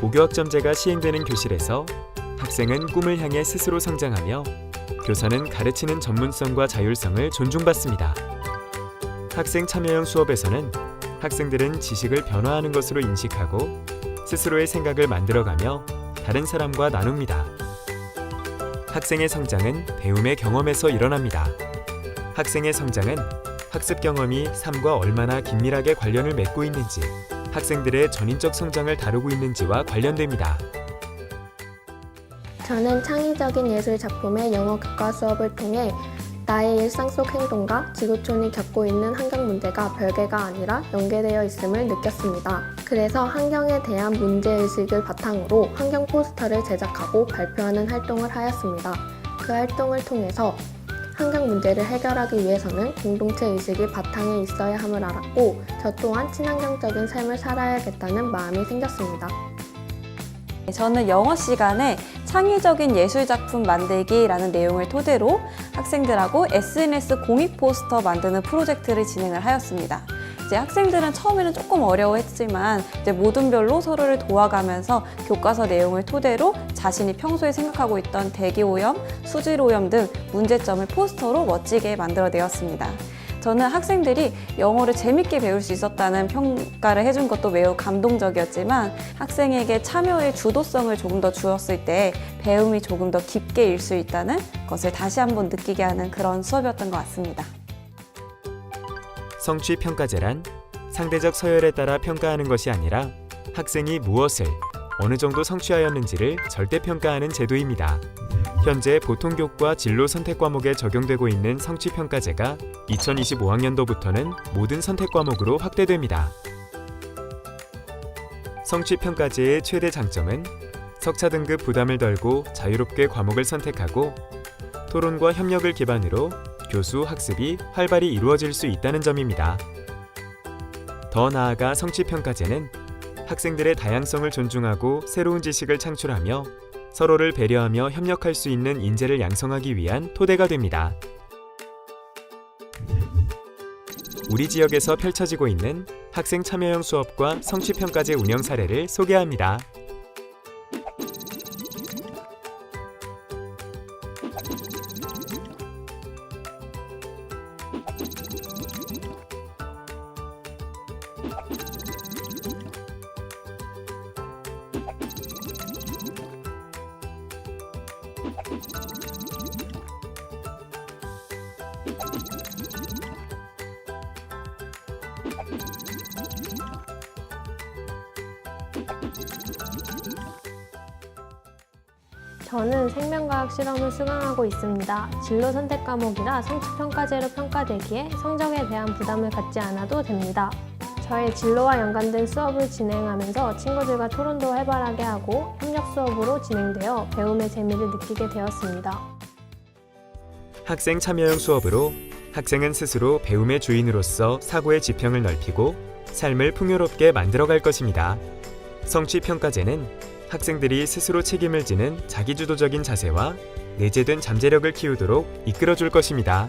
고교학점제가 시행되는 교실에서 학생은 꿈을 향해 스스로 성장하며 교사는 가르치는 전문성과 자율성을 존중받습니다. 학생 참여형 수업에서는 학생들은 지식을 변화하는 것으로 인식하고 스스로의 생각을 만들어가며 다른 사람과 나눕니다. 학생의 성장은 배움의 경험에서 일어납니다. 학생의 성장은 학습 경험이 삶과 얼마나 긴밀하게 관련을 맺고 있는지, 학생들의 전인적 성장을 다루고 있는지와 관련됩니다. 저는 창의적인 예술 작품의 영어 교과 수업을 통해 나의 일상 속 행동과 지구촌이 겪고 있는 환경 문제가 별개가 아니라 연계되어 있음을 느꼈습니다. 그래서 환경에 대한 문제의식을 바탕으로 환경 포스터를 제작하고 발표하는 활동을 하였습니다. 그 활동을 통해서 환경 문제를 해결하기 위해서는 공동체 의식이 바탕에 있어야 함을 알았고 저 또한 친환경적인 삶을 살아야겠다는 마음이 생겼습니다. 저는 영어 시간에 창의적인 예술 작품 만들기라는 내용을 토대로 학생들하고 SNS 공익 포스터 만드는 프로젝트를 진행을 하였습니다. 이제 학생들은 처음에는 조금 어려워했지만 이제 모든 별로 서로를 도와가면서 교과서 내용을 토대로 자신이 평소에 생각하고 있던 대기 오염, 수질 오염 등 문제점을 포스터로 멋지게 만들어내었습니다. 저는 학생들이 영어를 재밌게 배울 수 있었다는 평가를 해준 것도 매우 감동적이었지만 학생에게 참여의 주도성을 조금 더 주었을 때 배움이 조금 더 깊게 일 수 있다는 것을 다시 한번 느끼게 하는 그런 수업이었던 것 같습니다. 성취 평가제란 상대적 서열에 따라 평가하는 것이 아니라 학생이 무엇을 어느 정도 성취하였는지를 절대 평가하는 제도입니다. 현재 보통교과 진로 선택 과목에 적용되고 있는 성취 평가제가 2025학년도부터는 모든 선택 과목으로 확대됩니다. 성취 평가제의 최대 장점은 석차 등급 부담을 덜고 자유롭게 과목을 선택하고 토론과 협력을 기반으로 교수 학습이 활발히 이루어질 수 있다는 점입니다. 더 나아가 성취평가제는 학생들의 다양성을 존중하고 새로운 지식을 창출하며 서로를 배려하며 협력할 수 있는 인재를 양성하기 위한 토대가 됩니다. 우리 지역에서 펼쳐지고 있는 학생 참여형 수업과 성취평가제 운영 사례를 소개합니다. you 저는 생명과학 실험을 수강하고 있습니다. 진로 선택 과목이라 성취평가제로 평가되기에 성적에 대한 부담을 갖지 않아도 됩니다. 저의 진로와 연관된 수업을 진행하면서 친구들과 토론도 활발하게 하고 협력 수업으로 진행되어 배움의 재미를 느끼게 되었습니다. 학생 참여형 수업으로 학생은 스스로 배움의 주인으로서 사고의 지평을 넓히고 삶을 풍요롭게 만들어갈 것입니다. 성취평가제는 학생들이 스스로 책임을 지는 자기주도적인 자세와 내재된 잠재력을 키우도록 이끌어줄 것입니다.